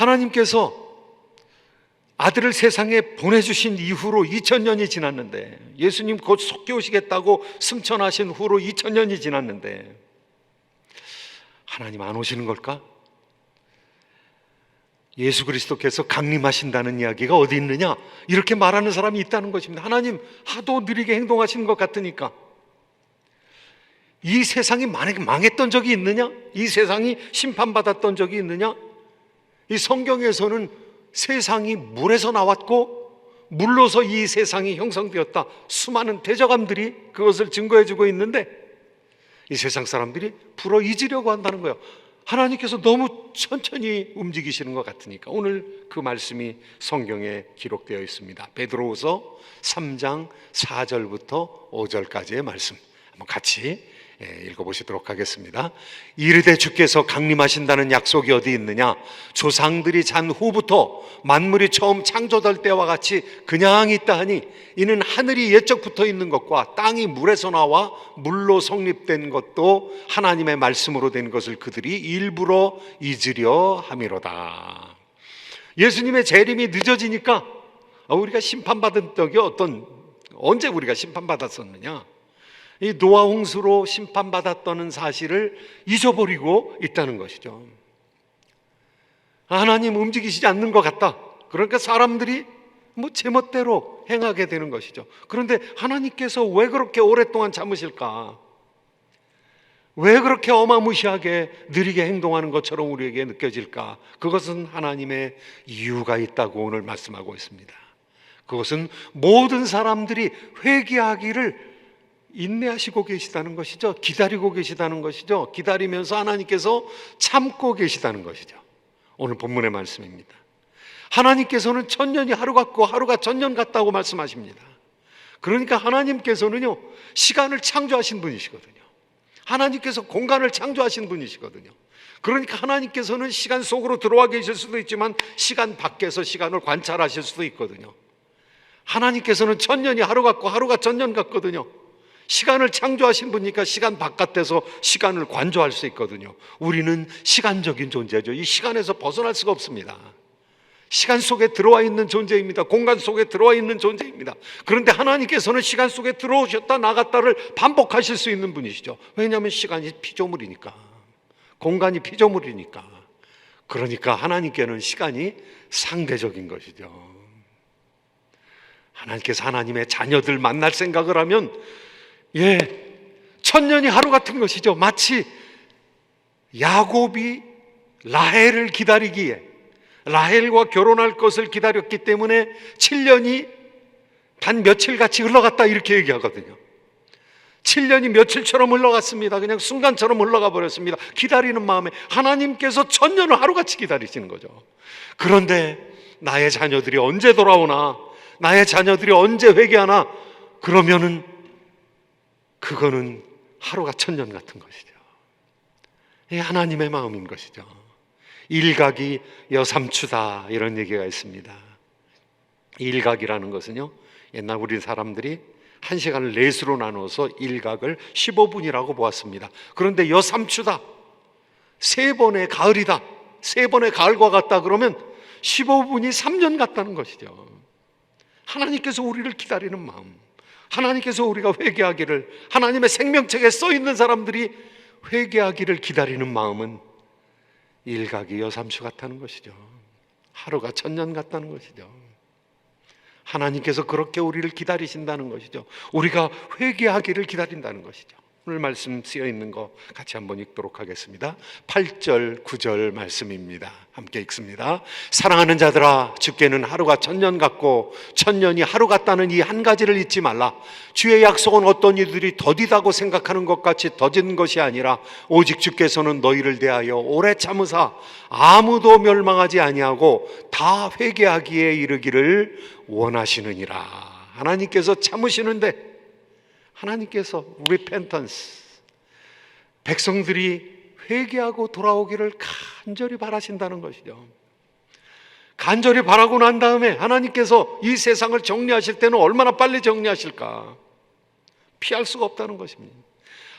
하나님께서 아들을 세상에 보내주신 이후로 2000년이 지났는데 예수님 곧 속기 오시겠다고 승천하신 후로 2000년이 지났는데 하나님 안 오시는 걸까? 예수 그리스도께서 강림하신다는 이야기가 어디 있느냐? 이렇게 말하는 사람이 있다는 것입니다. 하나님 하도 느리게 행동하시는 것 같으니까 이 세상이 만약에 망했던 적이 있느냐? 이 세상이 심판받았던 적이 있느냐? 이 성경에서는 세상이 물에서 나왔고 물로서 이 세상이 형성되었다. 수많은 대저감들이 그것을 증거해 주고 있는데 이 세상 사람들이 불어 잊으려고 한다는 거예요. 하나님께서 너무 천천히 움직이시는 것 같으니까 오늘 그 말씀이 성경에 기록되어 있습니다. 베드로후서 3장 4절부터 5절까지의 말씀. 한번 같이 예, 읽어보시도록 하겠습니다. 이르되 주께서 강림하신다는 약속이 어디 있느냐? 조상들이 잔 후부터 만물이 처음 창조될 때와 같이 그냥 있다 하니 이는 하늘이 옛적부터 있는 것과 땅이 물에서 나와 물로 성립된 것도 하나님의 말씀으로 된 것을 그들이 일부러 잊으려 함이로다. 예수님의 재림이 늦어지니까 아, 우리가 심판받은 적이 어떤 언제 우리가 심판받았었느냐? 이 노아 홍수로 심판받았다는 사실을 잊어버리고 있다는 것이죠. 하나님 움직이시지 않는 것 같다. 그러니까 사람들이 뭐 제멋대로 행하게 되는 것이죠. 그런데 하나님께서 왜 그렇게 오랫동안 참으실까? 왜 그렇게 어마무시하게 느리게 행동하는 것처럼 우리에게 느껴질까? 그것은 하나님의 이유가 있다고 오늘 말씀하고 있습니다. 그것은 모든 사람들이 회개하기를 인내하시고 계시다는 것이죠. 기다리고 계시다는 것이죠. 기다리면서 하나님께서 참고 계시다는 것이죠. 오늘 본문의 말씀입니다. 하나님께서는 천년이 하루 같고 하루가 천년 같다고 말씀하십니다. 그러니까 하나님께서는요, 시간을 창조하신 분이시거든요. 하나님께서 공간을 창조하신 분이시거든요. 그러니까 하나님께서는 시간 속으로 들어와 계실 수도 있지만 시간 밖에서 시간을 관찰하실 수도 있거든요. 하나님께서는 천년이 하루 같고 하루가 천년 같거든요. 시간을 창조하신 분이니까 시간 바깥에서 시간을 관조할 수 있거든요. 우리는 시간적인 존재죠. 이 시간에서 벗어날 수가 없습니다. 시간 속에 들어와 있는 존재입니다. 공간 속에 들어와 있는 존재입니다. 그런데 하나님께서는 시간 속에 들어오셨다 나갔다를 반복하실 수 있는 분이시죠. 왜냐하면 시간이 피조물이니까. 공간이 피조물이니까. 그러니까 하나님께는 시간이 상대적인 것이죠. 하나님께서 하나님의 자녀들 만날 생각을 하면 예, 천년이 하루 같은 것이죠. 마치 야곱이 라헬을 기다리기에 라헬과 결혼할 것을 기다렸기 때문에 7년이 단 며칠 같이 흘러갔다 이렇게 얘기하거든요. 7년이 며칠처럼 흘러갔습니다. 그냥 순간처럼 흘러가 버렸습니다. 기다리는 마음에 하나님께서 천년을 하루같이 기다리시는 거죠. 그런데 나의 자녀들이 언제 돌아오나, 나의 자녀들이 언제 회개하나, 그러면은 그거는 하루가 천년 같은 것이죠. 이 하나님의 마음인 것이죠. 일각이 여삼추다 이런 얘기가 있습니다. 일각이라는 것은요. 옛날 우리 사람들이 한 시간을 넷으로 나눠서 일각을 15분이라고 보았습니다. 그런데 여삼추다. 세 번의 가을이다. 세 번의 가을과 같다 그러면 15분이 3년 같다는 것이죠. 하나님께서 우리를 기다리는 마음. 하나님께서 우리가 회개하기를 하나님의 생명책에 써 있는 사람들이 회개하기를 기다리는 마음은 일각이 여삼수 같다는 것이죠. 하루가 천년 같다는 것이죠. 하나님께서 그렇게 우리를 기다리신다는 것이죠. 우리가 회개하기를 기다린다는 것이죠. 오늘 말씀 쓰여 있는 거 같이 한번 읽도록 하겠습니다. 8절, 9절 말씀입니다. 함께 읽습니다. 사랑하는 자들아, 주께는 하루가 천년 같고 천년이 하루 같다는 이 한 가지를 잊지 말라. 주의 약속은 어떤 이들이 더디다고 생각하는 것 같이 더딘 것이 아니라 오직 주께서는 너희를 대하여 오래 참으사 아무도 멸망하지 아니하고 다 회개하기에 이르기를 원하시느니라. 하나님께서 참으시는데 하나님께서 repentance 백성들이 회개하고 돌아오기를 간절히 바라신다는 것이죠. 간절히 바라고 난 다음에 하나님께서 이 세상을 정리하실 때는 얼마나 빨리 정리하실까? 피할 수가 없다는 것입니다.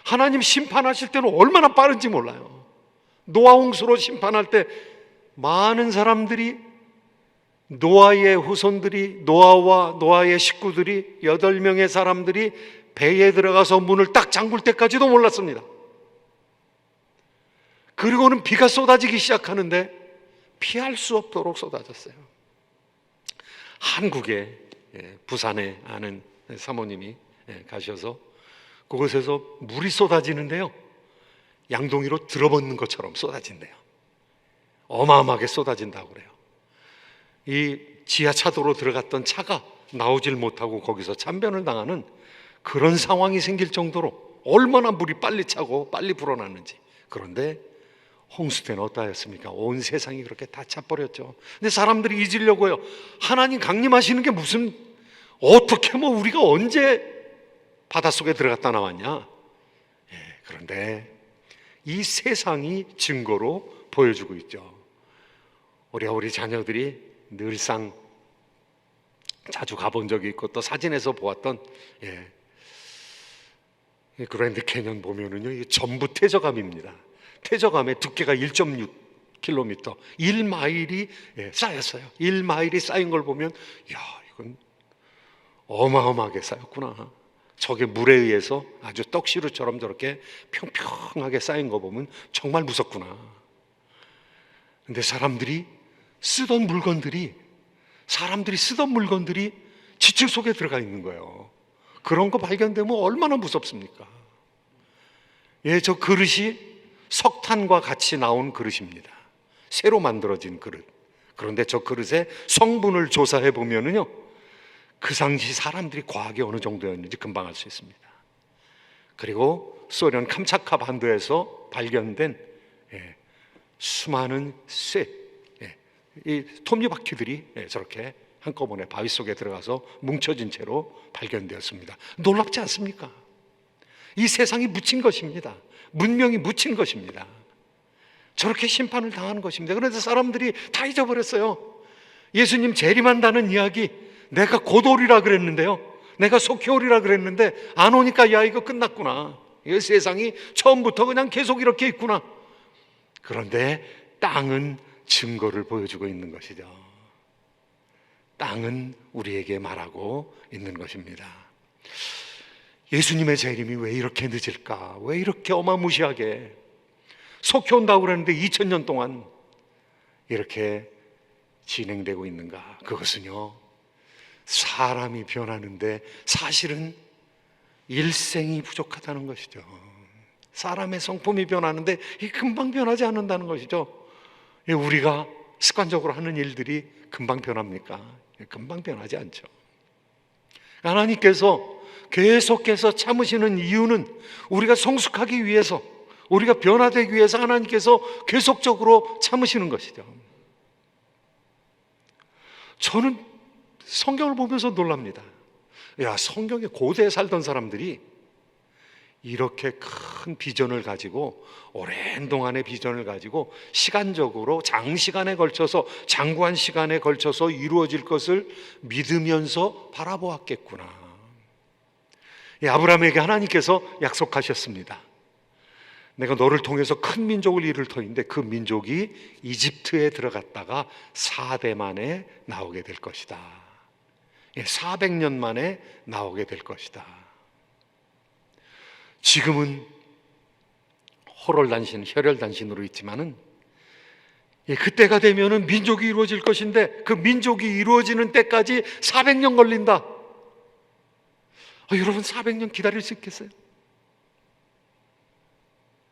하나님 심판하실 때는 얼마나 빠른지 몰라요. 노아 홍수로 심판할 때 많은 사람들이 노아의 후손들이 노아와 노아의 식구들이 여덟 명의 사람들이 배에 들어가서 문을 딱 잠글 때까지도 몰랐습니다. 그리고는 비가 쏟아지기 시작하는데 피할 수 없도록 쏟아졌어요. 한국에 예, 부산에 아는 사모님이 예, 가셔서 그곳에서 물이 쏟아지는데요. 양동이로 들어붙는 것처럼 쏟아진대요. 어마어마하게 쏟아진다고 그래요. 이 지하차도로 들어갔던 차가 나오질 못하고 거기서 참변을 당하는 그런 상황이 생길 정도로 얼마나 물이 빨리 차고 빨리 불어났는지. 그런데 홍수 때는 어떠했습니까? 온 세상이 그렇게 다 차버렸죠. 근데 사람들이 잊으려고요. 하나님 강림하시는 게 무슨 어떻게 뭐 우리가 언제 바닷속에 들어갔다 나왔냐? 예, 그런데 이 세상이 증거로 보여주고 있죠. 우리가 우리 자녀들이 늘상 자주 가본 적이 있고 또 사진에서 보았던 예, 이 그랜드 캐년 보면은요 이게 전부 퇴저감입니다. 퇴저감의 두께가 1.6km, 1마일이 예, 쌓였어요. 1마일이 쌓인 걸 보면 야 이건 어마어마하게 쌓였구나. 저게 물에 의해서 아주 떡시루처럼 저렇게 평평하게 쌓인 거 보면 정말 무섭구나. 근데 사람들이 쓰던 물건들이 사람들이 쓰던 물건들이 지칠 속에 들어가 있는 거예요. 그런 거 발견되면 얼마나 무섭습니까? 예, 저 그릇이 석탄과 같이 나온 그릇입니다. 새로 만들어진 그릇. 그런데 저 그릇의 성분을 조사해 보면은요, 그 당시 사람들이 과학이 어느 정도였는지 금방 알 수 있습니다. 그리고 소련 캄차카 반도에서 발견된 예, 수많은 쇠, 예, 이 톱니바퀴들이 예, 저렇게 한꺼번에 바위 속에 들어가서 뭉쳐진 채로 발견되었습니다. 놀랍지 않습니까? 이 세상이 묻힌 것입니다. 문명이 묻힌 것입니다. 저렇게 심판을 당하는 것입니다. 그런데 사람들이 다 잊어버렸어요. 예수님 재림한다는 이야기, 내가 곧 오리라 그랬는데요. 내가 속히 오리라 그랬는데 안 오니까 야 이거 끝났구나. 이 세상이 처음부터 그냥 계속 이렇게 있구나. 그런데 땅은 증거를 보여주고 있는 것이죠. 땅은 우리에게 말하고 있는 것입니다. 예수님의 재림이 왜 이렇게 늦을까? 왜 이렇게 어마무시하게 속히 온다고 그러는데 2000년 동안 이렇게 진행되고 있는가? 그것은요. 사람이 변하는데 사실은 일생이 부족하다는 것이죠. 사람의 성품이 변하는데 이 금방 변하지 않는다는 것이죠. 예, 우리가 습관적으로 하는 일들이 금방 변합니까? 예, 금방 변하지 않죠. 하나님께서 계속해서 참으시는 이유는 우리가 성숙하기 위해서, 우리가 변화되기 위해서 하나님께서 계속적으로 참으시는 것이죠. 저는 성경을 보면서 놀랍니다. 야, 성경에 고대에 살던 사람들이 이렇게 큰 비전을 가지고 오랜 동안의 비전을 가지고 시간적으로 장시간에 걸쳐서 장구한 시간에 걸쳐서 이루어질 것을 믿으면서 바라보았겠구나. 이 아브라함에게 하나님께서 약속하셨습니다. 내가 너를 통해서 큰 민족을 이룰 터인데 그 민족이 이집트에 들어갔다가 4대 만에 나오게 될 것이다. 400년 만에 나오게 될 것이다. 지금은 호롤단신, 혈혈단신으로 있지만은 예, 그때가 되면은 민족이 이루어질 것인데 그 민족이 이루어지는 때까지 400년 걸린다. 아, 여러분 400년 기다릴 수 있겠어요?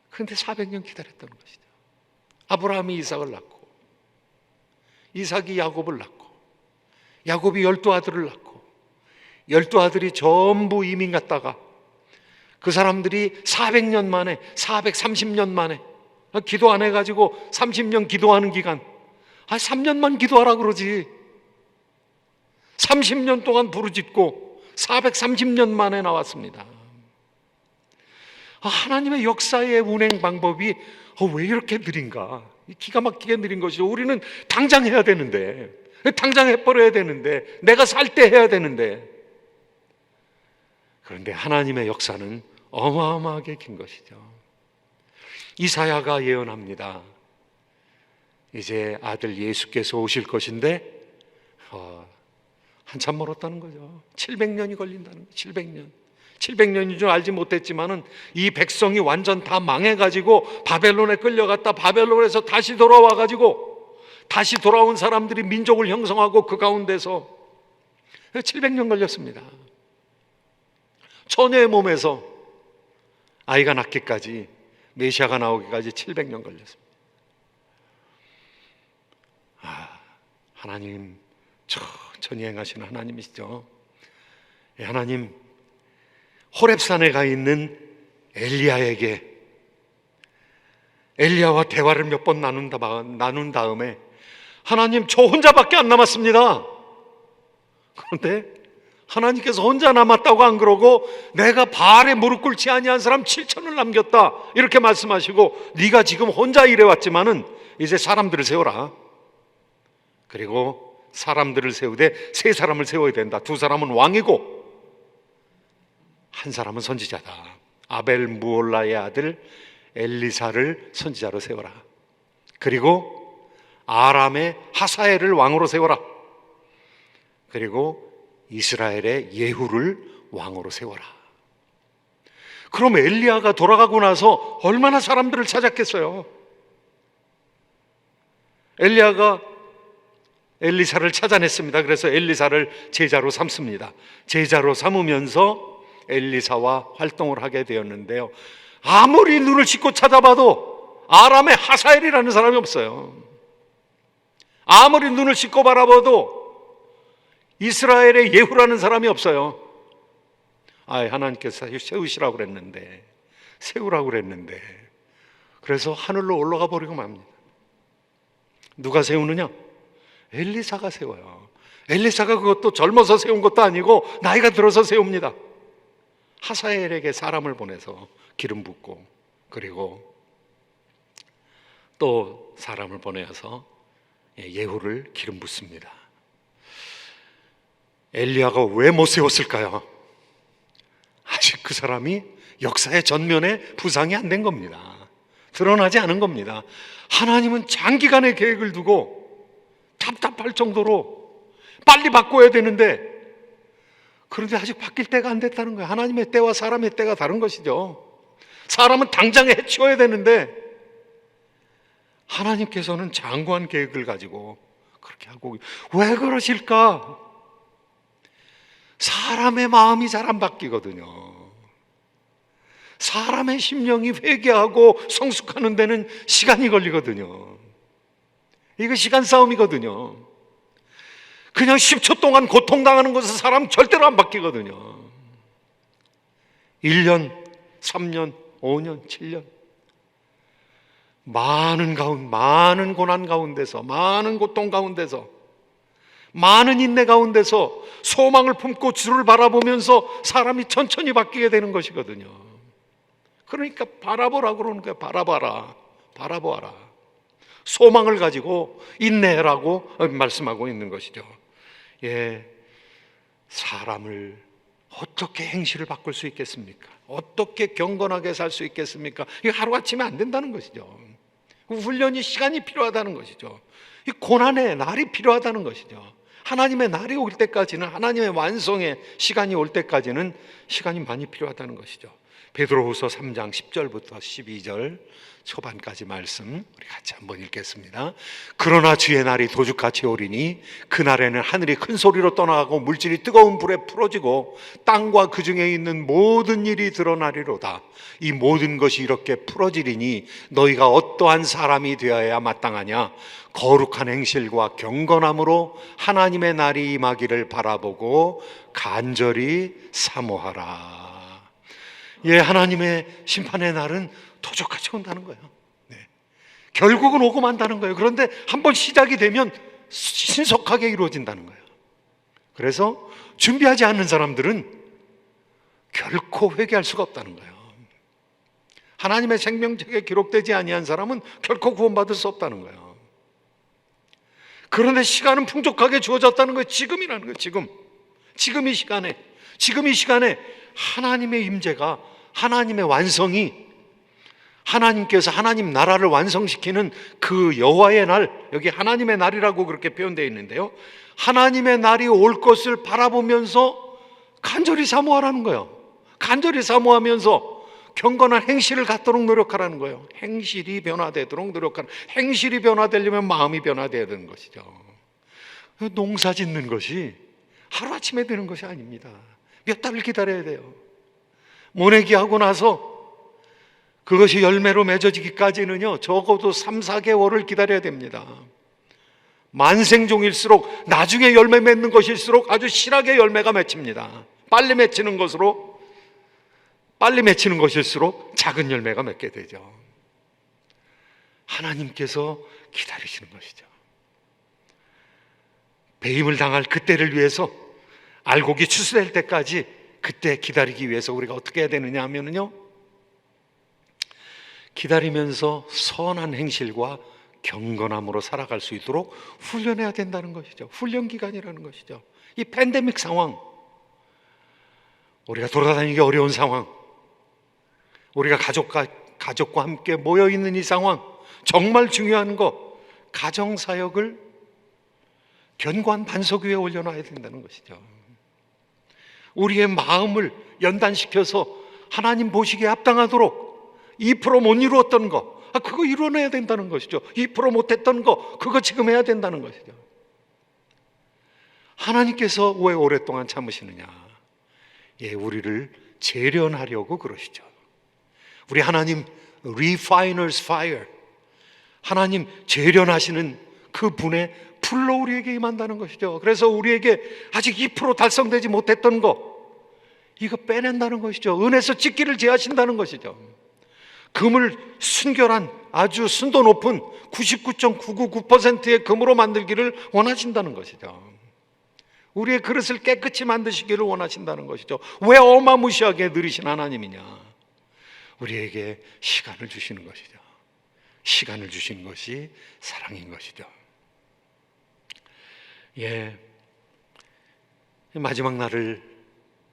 그런데 400년 기다렸다는 것이죠. 아브라함이 이삭을 낳고 이삭이 야곱을 낳고 야곱이 열두 아들을 낳고 열두 아들이 전부 이민 갔다가 그 사람들이 400년 만에 430년 만에 기도 안 해가지고 30년 기도하는 기간. 아 3년만 기도하라 그러지. 30년 동안 부르짖고 430년 만에 나왔습니다. 아, 하나님의 역사의 운행 방법이 어, 왜 이렇게 느린가? 기가 막히게 느린 것이죠. 우리는 당장 해야 되는데 당장 해버려야 되는데 내가 살 때 해야 되는데 그런데 하나님의 역사는 어마어마하게 긴 것이죠. 이사야가 예언합니다. 이제 아들 예수께서 오실 것인데 어, 한참 멀었다는 거죠. 700년이 걸린다는 거예요. 700년. 700년인 줄 알지 못했지만은 이 백성이 완전 다 망해가지고 바벨론에 끌려갔다 바벨론에서 다시 돌아와가지고 다시 돌아온 사람들이 민족을 형성하고 그 가운데서 700년 걸렸습니다. 처녀의 몸에서 아이가 낳기까지 메시아가 나오기까지 700년 걸렸습니다. 아, 하나님 천천히 행하시는 하나님이시죠. 예, 하나님 호렙산에 가 있는 엘리야에게 엘리야와 대화를 몇 번 나눈, 다음에 하나님 저 혼자밖에 안 남았습니다. 그런데 하나님께서 혼자 남았다고 안 그러고 내가 바알에 무릎 꿇지 아니한 사람 7천을 남겼다 이렇게 말씀하시고 네가 지금 혼자 일해 왔지만은 이제 사람들을 세워라. 그리고 사람들을 세우되 세 사람을 세워야 된다. 두 사람은 왕이고 한 사람은 선지자다. 아벨 무올라의 아들 엘리사를 선지자로 세워라. 그리고 아람의 하사엘을 왕으로 세워라. 그리고 이스라엘의 예후를 왕으로 세워라. 그럼 엘리야가 돌아가고 나서 얼마나 사람들을 찾았겠어요? 엘리야가 엘리사를 찾아냈습니다. 그래서 엘리사를 제자로 삼습니다. 제자로 삼으면서 엘리사와 활동을 하게 되었는데요. 아무리 눈을 씻고 찾아봐도 아람의 하사엘이라는 사람이 없어요. 아무리 눈을 씻고 바라봐도 이스라엘의 예후라는 사람이 없어요. 아, 하나님께서 세우시라고 그랬는데, 세우라고 그랬는데, 그래서 하늘로 올라가 버리고 맙니다. 누가 세우느냐? 엘리사가 세워요. 엘리사가 그것도 젊어서 세운 것도 아니고 나이가 들어서 세웁니다. 하사엘에게 사람을 보내서 기름 붓고 그리고 또 사람을 보내서 예후를 기름 붓습니다. 엘리야가 왜 못 세웠을까요? 아직 그 사람이 역사의 전면에 부상이 안 된 겁니다. 드러나지 않은 겁니다. 하나님은 장기간의 계획을 두고 답답할 정도로 빨리 바꿔야 되는데 그런데 아직 바뀔 때가 안 됐다는 거예요. 하나님의 때와 사람의 때가 다른 것이죠. 사람은 당장에 해치워야 되는데 하나님께서는 장구한 계획을 가지고 그렇게 하고 왜 그러실까? 사람의 마음이 잘 안 바뀌거든요. 사람의 심령이 회개하고 성숙하는 데는 시간이 걸리거든요. 이거 시간 싸움이거든요. 그냥 10초 동안 고통당하는 것은 사람 절대로 안 바뀌거든요. 1년, 3년, 5년, 7년. 많은 가운, 많은 고난 가운데서, 많은 고통 가운데서, 많은 인내 가운데서 소망을 품고 주를 바라보면서 사람이 천천히 바뀌게 되는 것이거든요. 그러니까 바라보라 그러는 거야. 바라봐라. 바라보아라. 소망을 가지고 인내라고 말씀하고 있는 것이죠. 예. 사람을 어떻게 행실을 바꿀 수 있겠습니까? 어떻게 경건하게 살 수 있겠습니까? 이거 하루아침에 안 된다는 것이죠. 훈련이 시간이 필요하다는 것이죠. 이 고난의 날이 필요하다는 것이죠. 하나님의 날이 올 때까지는 하나님의 완성의 시간이 올 때까지는 시간이 많이 필요하다는 것이죠. 베드로후서 3장 10절부터 12절 초반까지 말씀 우리 같이 한번 읽겠습니다. 그러나 주의 날이 도둑같이 오리니 그 날에는 하늘이 큰 소리로 떠나가고 물질이 뜨거운 불에 풀어지고 땅과 그 중에 있는 모든 일이 드러나리로다. 이 모든 것이 이렇게 풀어지리니 너희가 어떠한 사람이 되어야 마땅하냐? 거룩한 행실과 경건함으로 하나님의 날이 임하기를 바라보고 간절히 사모하라. 예, 하나님의 심판의 날은 도적같이 온다는 거예요. 네. 결국은 오고 만다는 거예요. 그런데 한번 시작이 되면 신속하게 이루어진다는 거예요. 그래서 준비하지 않는 사람들은 결코 회개할 수가 없다는 거예요. 하나님의 생명책에 기록되지 아니한 사람은 결코 구원받을 수 없다는 거예요. 그런데 시간은 풍족하게 주어졌다는 거예요. 지금이라는 거예요. 지금. 지금 이 시간에. 지금 이 시간에 하나님의 임재가 하나님의 완성이 하나님께서 하나님 나라를 완성시키는 그 여호와의 날 여기 하나님의 날이라고 그렇게 표현되어 있는데요. 하나님의 날이 올 것을 바라보면서 간절히 사모하라는 거예요. 간절히 사모하면서 경건한 행실을 갖도록 노력하라는 거예요. 행실이 변화되도록 노력하는. 행실이 변화되려면 마음이 변화돼야 되는 것이죠. 농사 짓는 것이 하루아침에 되는 것이 아닙니다. 몇 달을 기다려야 돼요. 모내기 하고 나서 그것이 열매로 맺어지기까지는요, 적어도 3, 4개월을 기다려야 됩니다. 만생종일수록 나중에 열매 맺는 것일수록 아주 실하게 열매가 맺힙니다. 빨리 맺히는 것으로 빨리 맺히는 것일수록 작은 열매가 맺게 되죠. 하나님께서 기다리시는 것이죠. 배임을 당할 그때를 위해서 알곡이 추수될 때까지 그때 기다리기 위해서 우리가 어떻게 해야 되느냐 하면은요. 기다리면서 선한 행실과 경건함으로 살아갈 수 있도록 훈련해야 된다는 것이죠. 훈련 기간이라는 것이죠. 이 팬데믹 상황, 우리가 돌아다니기 어려운 상황, 우리가 가족과 가족과 함께 모여 있는 이 상황, 정말 중요한 거 가정 사역을 견고한 반석 위에 올려놔야 된다는 것이죠. 우리의 마음을 연단시켜서 하나님 보시기에 합당하도록 2%못 이루었던 거, 아, 그거 이뤄내야 된다는 것이죠. 2% 못했던 거, 그거 지금 해야 된다는 것이죠. 하나님께서 왜 오랫동안 참으시느냐? 예, 우리를 재련하려고 그러시죠. 우리 하나님 refiner's fire. 하나님 재련하시는 그 분의 불로 우리에게 임한다는 것이죠. 그래서 우리에게 아직 2% 달성되지 못했던 거 이거 빼낸다는 것이죠. 은에서 찍기를 제하신다는 것이죠. 금을 순결한 아주 순도 높은 99.999%의 금으로 만들기를 원하신다는 것이죠. 우리의 그릇을 깨끗이 만드시기를 원하신다는 것이죠. 왜 어마무시하게 느리신 하나님이냐? 우리에게 시간을 주시는 것이죠. 시간을 주신 것이 사랑인 것이죠. 예. 마지막 날을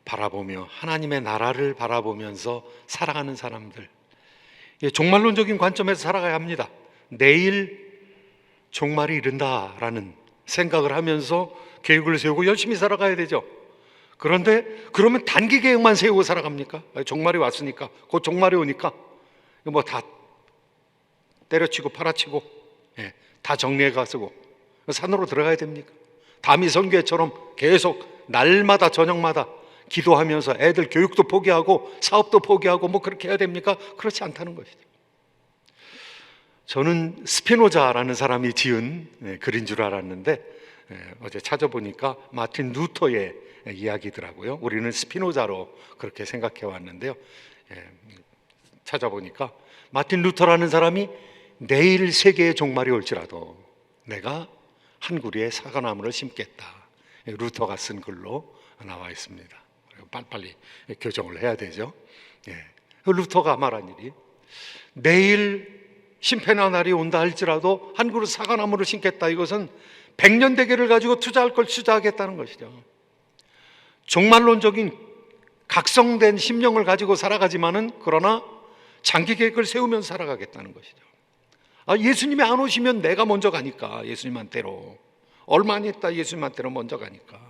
바라보며 하나님의 나라를 바라보면서 살아가는 사람들. 예, 종말론적인 관점에서 살아가야 합니다. 내일 종말이 이른다라는 생각을 하면서 계획을 세우고 열심히 살아가야 되죠. 그런데 그러면 단기 계획만 세우고 살아갑니까? 종말이 왔으니까 곧 종말이 오니까 뭐 다 때려치고 팔아치고 예, 다 정리해 가 쓰고 산으로 들어가야 됩니까? 다미 선교회처럼 계속 날마다 저녁마다 기도하면서 애들 교육도 포기하고 사업도 포기하고 뭐 그렇게 해야 됩니까? 그렇지 않다는 것이죠. 저는 스피노자라는 사람이 지은 예, 글인 줄 알았는데 예, 어제 찾아보니까 마틴 루터의 이야기더라고요. 우리는 스피노자로 그렇게 생각해 왔는데요. 예, 찾아보니까 마틴 루터라는 사람이 내일 세계의 종말이 올지라도 내가 한 구리의 사과나무를 심겠다. 루터가 쓴 글로 나와 있습니다. 빨리빨리 교정을 해야 되죠. 예. 루터가 말한 일이 내일 심판의 날이 온다 할지라도 한 그루 사과나무를 심겠다. 이것은 백년 대계를 가지고 투자할 걸 투자하겠다는 것이죠. 종말론적인 각성된 심령을 가지고 살아가지만은 그러나 장기 계획을 세우면서 살아가겠다는 것이죠. 아, 예수님이 안 오시면 내가 먼저 가니까 예수님한테로. 얼마 안 있다 예수님한테로 먼저 가니까.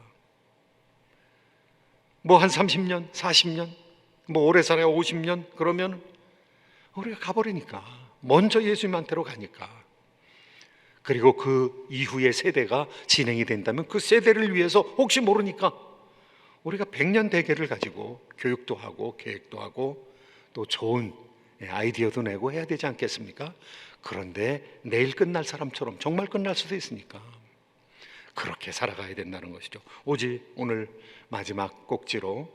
뭐 한 30년, 40년, 뭐 오래 살아야 50년 그러면 우리가 가버리니까. 먼저 예수님한테로 가니까. 그리고 그 이후의 세대가 진행이 된다면 그 세대를 위해서 혹시 모르니까 우리가 100년 대계를 가지고 교육도 하고 계획도 하고 또 좋은 아이디어도 내고 해야 되지 않겠습니까? 그런데 내일 끝날 사람처럼 정말 끝날 수도 있으니까 그렇게 살아가야 된다는 것이죠. 오직 오늘 마지막 꼭지로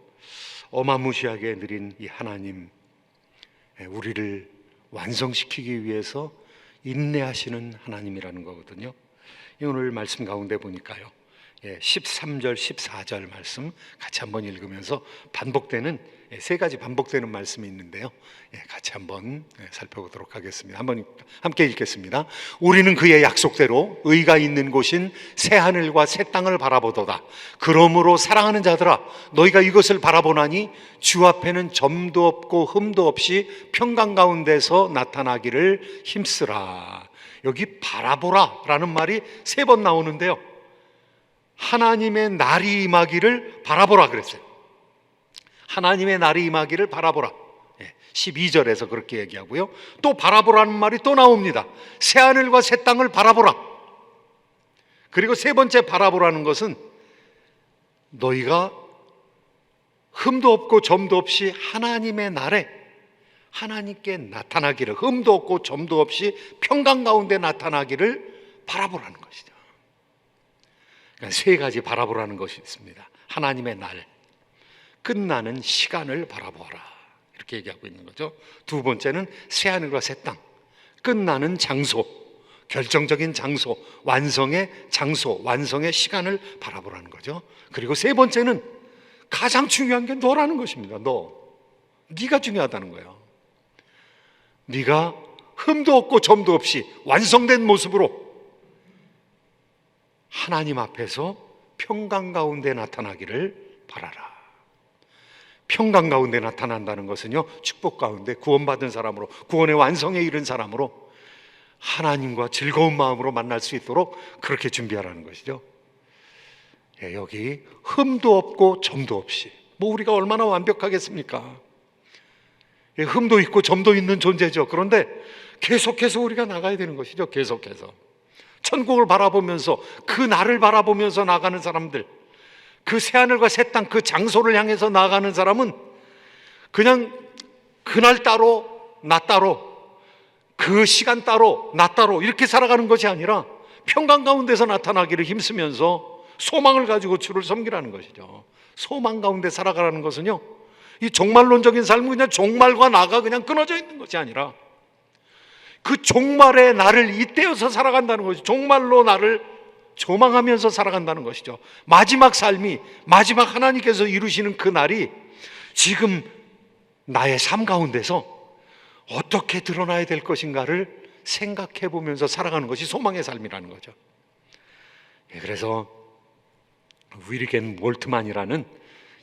어마무시하게 느린 이 하나님 우리를 완성시키기 위해서 인내하시는 하나님이라는 거거든요. 오늘 말씀 가운데 보니까요. 예, 13절, 14절 말씀 같이 한번 읽으면서 반복되는 예, 세 가지 반복되는 말씀이 있는데요. 예, 같이 한번 예, 살펴보도록 하겠습니다. 한번 함께 읽겠습니다. 우리는 그의 약속대로 의가 있는 곳인 새 하늘과 새 땅을 바라보도다. 그러므로 사랑하는 자들아, 너희가 이것을 바라보나니 주 앞에는 점도 없고 흠도 없이 평강 가운데서 나타나기를 힘쓰라. 여기 바라보라라는 말이 세 번 나오는데요. 하나님의 날이 임하기를 바라보라 그랬어요. 하나님의 날이 임하기를 바라보라. 12절에서 그렇게 얘기하고요. 또 바라보라는 말이 또 나옵니다. 새 하늘과 새 땅을 바라보라. 그리고 세 번째 바라보라는 것은 너희가 흠도 없고 점도 없이 하나님의 날에 하나님께 나타나기를 흠도 없고 점도 없이 평강 가운데 나타나기를 바라보라는 것이죠. 그러니까 세 가지 바라보라는 것이 있습니다. 하나님의 날, 끝나는 시간을 바라보라. 이렇게 얘기하고 있는 거죠. 두 번째는 새 하늘과 새 땅, 끝나는 장소, 결정적인 장소, 완성의 장소, 완성의 시간을 바라보라는 거죠. 그리고 세 번째는 가장 중요한 게 너라는 것입니다. 너. 네가 중요하다는 거예요. 네가 흠도 없고 점도 없이 완성된 모습으로 하나님 앞에서 평강 가운데 나타나기를 바라라. 평강 가운데 나타난다는 것은요, 축복 가운데 구원받은 사람으로, 구원의 완성에 이른 사람으로 하나님과 즐거운 마음으로 만날 수 있도록 그렇게 준비하라는 것이죠. 예, 여기 흠도 없고 점도 없이, 뭐 우리가 얼마나 완벽하겠습니까? 예, 흠도 있고 점도 있는 존재죠. 그런데 계속해서 우리가 나가야 되는 것이죠. 계속해서. 천국을 바라보면서 그 날을 바라보면서 나가는 사람들, 그 새하늘과 새 땅 그 장소를 향해서 나가는 사람은 그냥 그날 따로 나 따로 그 시간 따로 나 따로 이렇게 살아가는 것이 아니라 평강 가운데서 나타나기를 힘쓰면서 소망을 가지고 주를 섬기라는 것이죠. 소망 가운데 살아가라는 것은요. 이 종말론적인 삶은 그냥 종말과 나가 그냥 끊어져 있는 것이 아니라 그 종말의 나를 잇대어서 살아간다는 것이 종말로 나를 조망하면서 살아간다는 것이죠. 마지막 삶이 마지막 하나님께서 이루시는 그 날이 지금 나의 삶 가운데서 어떻게 드러나야 될 것인가를 생각해 보면서 살아가는 것이 소망의 삶이라는 거죠. 예, 그래서 위리겐 몰트만이라는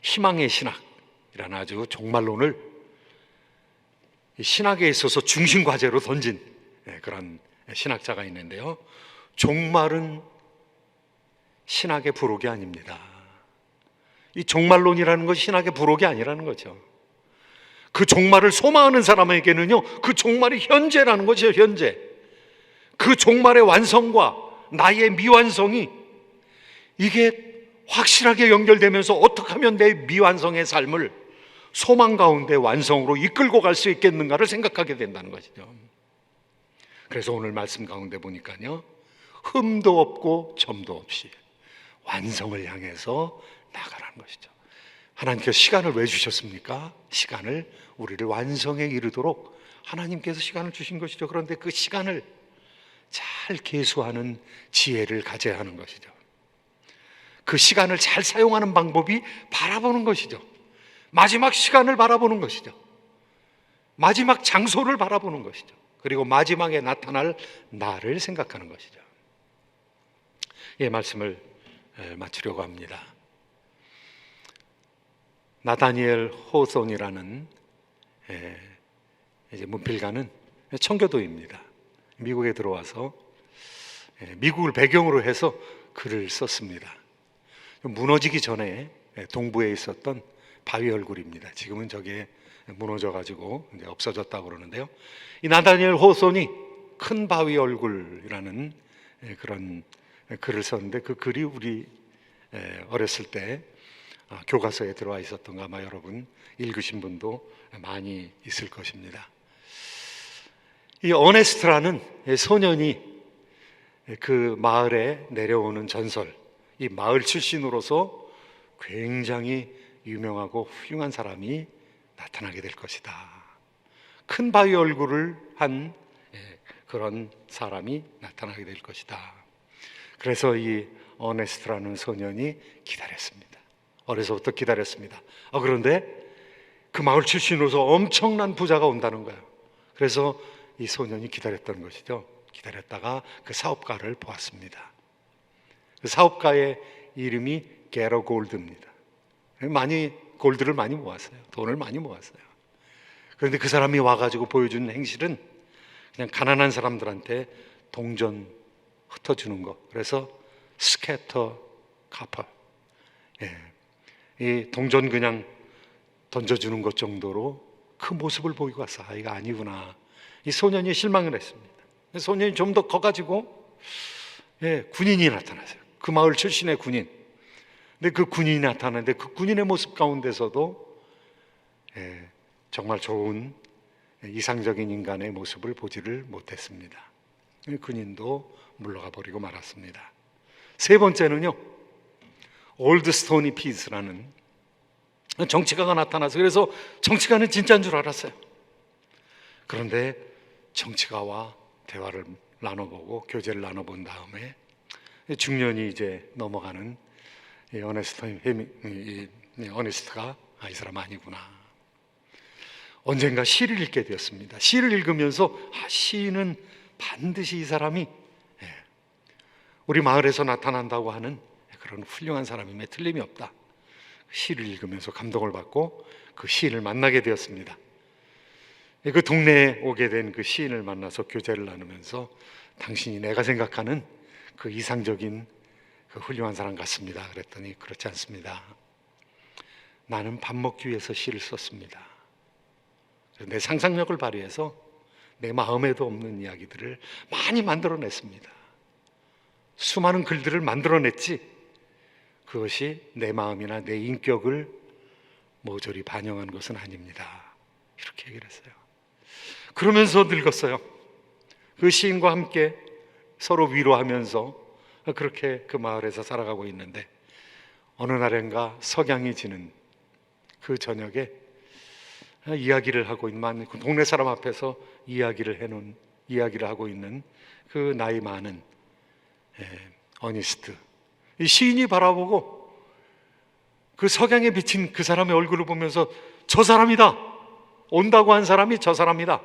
희망의 신학이라는 아주 종말론을 신학에 있어서 중심 과제로 던진 예, 그런 신학자가 있는데요. 종말은 신학의 부록이 아닙니다. 이 종말론이라는 것이 신학의 부록이 아니라는 거죠. 그 종말을 소망하는 사람에게는요, 그 종말이 현재라는 것이죠, 현재. 그 종말의 완성과 나의 미완성이 이게 확실하게 연결되면서 어떻게 하면 내 미완성의 삶을 소망 가운데 완성으로 이끌고 갈 수 있겠는가를 생각하게 된다는 것이죠. 그래서 오늘 말씀 가운데 보니까요, 흠도 없고 점도 없이 완성을 향해서 나가라는 것이죠. 하나님께서 시간을 왜 주셨습니까? 시간을 우리를 완성에 이르도록 하나님께서 시간을 주신 것이죠. 그런데 그 시간을 잘 계수하는 지혜를 가져야 하는 것이죠. 그 시간을 잘 사용하는 방법이 바라보는 것이죠. 마지막 시간을 바라보는 것이죠. 마지막 장소를 바라보는 것이죠. 그리고 마지막에 나타날 나를 생각하는 것이죠. 이 말씀을 마치려고 합니다. 나다니엘 호손이라는 이제 문필가는 청교도입니다. 미국에 들어와서 미국을 배경으로 해서 글을 썼습니다. 무너지기 전에 동부에 있었던 바위 얼굴입니다. 지금은 저게 무너져 가지고 없어졌다고 그러는데요. 이 나다니엘 호손이 큰 바위 얼굴이라는 그런 글을 썼는데 그 글이 우리 어렸을 때 아, 교과서에 들어와 있었던 가 아마 여러분 읽으신 분도 많이 있을 것입니다. 이 어네스트라는 소년이 그 마을에 내려오는 전설, 이 마을 출신으로서 굉장히 유명하고 훌륭한 사람이 나타나게 될 것이다. 큰 바위 얼굴을 한 그런 사람이 나타나게 될 것이다. 그래서 이 어네스트라는 소년이 기다렸습니다. 어려서부터 기다렸습니다. 아, 그런데 그 마을 출신으로서 엄청난 부자가 온다는 거예요. 그래서 이 소년이 기다렸던 것이죠. 기다렸다가 그 사업가를 보았습니다. 그 사업가의 이름이 게러 골드입니다. 많이 골드를 많이 모았어요. 돈을 많이 모았어요. 그런데 그 사람이 와가지고 보여준 행실은 그냥 가난한 사람들한테 동전 흩어주는 거. 그래서 스캐터 카퍼. 예. 이 동전 그냥 던져주는 것 정도로 그 모습을 보이고 왔어. 아, 이거 아니구나. 이 소년이 실망을 했습니다. 소년이 좀 더 커가지고 예, 군인이 나타났어요. 그 마을 출신의 군인. 근데 그 군인이 나타나는데 그 군인의 모습 가운데서도 예, 정말 좋은 이상적인 인간의 모습을 보지를 못했습니다. 이 군인도 물러가 버리고 말았습니다. 세 번째는요, 올드 스토니 피스라는 정치가가 나타나서 그래서 정치가는 진짜인 줄 알았어요. 그런데 정치가와 대화를 나눠보고 교제를 나눠본 다음에 중년이 이제 넘어가는 이 어네스트 이, 이 어네스트가 아, 이 사람 아니구나. 언젠가 시를 읽게 되었습니다. 시를 읽으면서 아, 시인은 반드시 이 사람이 예, 우리 마을에서 나타난다고 하는 그런 훌륭한 사람임에 틀림이 없다. 시를 읽으면서 감동을 받고 그 시인을 만나게 되었습니다. 그 동네에 오게 된 그 시인을 만나서 교제를 나누면서 당신이 내가 생각하는 그 이상적인 그 훌륭한 사람 같습니다. 그랬더니 그렇지 않습니다. 나는 밥 먹기 위해서 시를 썼습니다. 내 상상력을 발휘해서 내 마음에도 없는 이야기들을 많이 만들어냈습니다. 수많은 글들을 만들어냈지 그것이 내 마음이나 내 인격을 모조리 반영한 것은 아닙니다. 이렇게 얘기를 했어요. 그러면서 늙었어요. 그 시인과 함께 서로 위로하면서 그렇게 그 마을에서 살아가고 있는데 어느 날인가 석양이 지는 그 저녁에 이야기를 하고 있는 그 동네 사람 앞에서 이야기를 해놓은 이야기를 하고 있는 그 나이 많은 예, 어니스트 이 시인이 바라보고 그 석양에 비친 그 사람의 얼굴을 보면서 저 사람이다 온다고 한 사람이 저 사람이다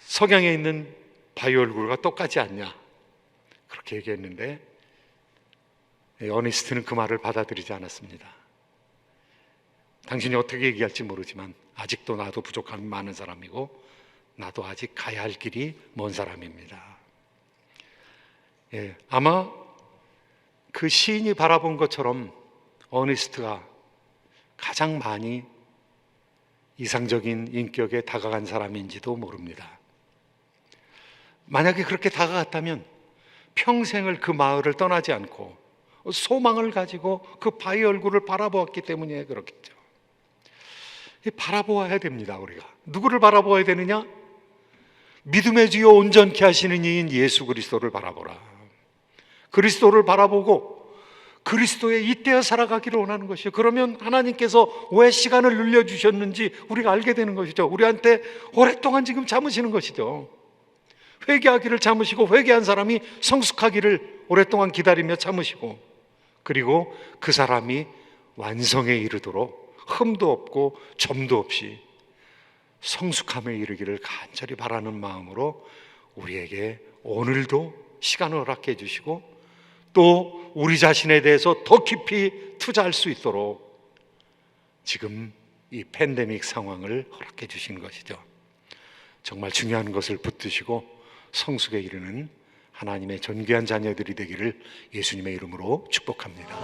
석양에 있는 바위 얼굴과 똑같지 않냐 그렇게 얘기했는데 어니스트는 그 말을 받아들이지 않았습니다. 당신이 어떻게 얘기할지 모르지만 아직도 나도 부족함이 많은 사람이고 나도 아직 가야 할 길이 먼 사람입니다. 예, 아마 그 시인이 바라본 것처럼 어니스트가 가장 많이 이상적인 인격에 다가간 사람인지도 모릅니다. 만약에 그렇게 다가갔다면 평생을 그 마을을 떠나지 않고 소망을 가지고 그 바위 얼굴을 바라보았기 때문에 그렇겠죠. 바라보아야 됩니다, 우리가. 누구를 바라보아야 되느냐? 믿음의 주요 온전케 하시는 이인 예수 그리스도를 바라보라. 그리스도를 바라보고 그리스도의 이때에 살아가기를 원하는 것이요. 그러면 하나님께서 왜 시간을 늘려주셨는지 우리가 알게 되는 것이죠. 우리한테 오랫동안 지금 참으시는 것이죠. 회개하기를 참으시고 회개한 사람이 성숙하기를 오랫동안 기다리며 참으시고 그리고 그 사람이 완성에 이르도록 흠도 없고 점도 없이 성숙함에 이르기를 간절히 바라는 마음으로 우리에게 오늘도 시간을 허락해 주시고 또 우리 자신에 대해서 더 깊이 투자할 수 있도록 지금 이 팬데믹 상황을 허락해 주신 것이죠. 정말 중요한 것을 붙드시고 성숙에 이르는 하나님의 존귀한 자녀들이 되기를 예수님의 이름으로 축복합니다.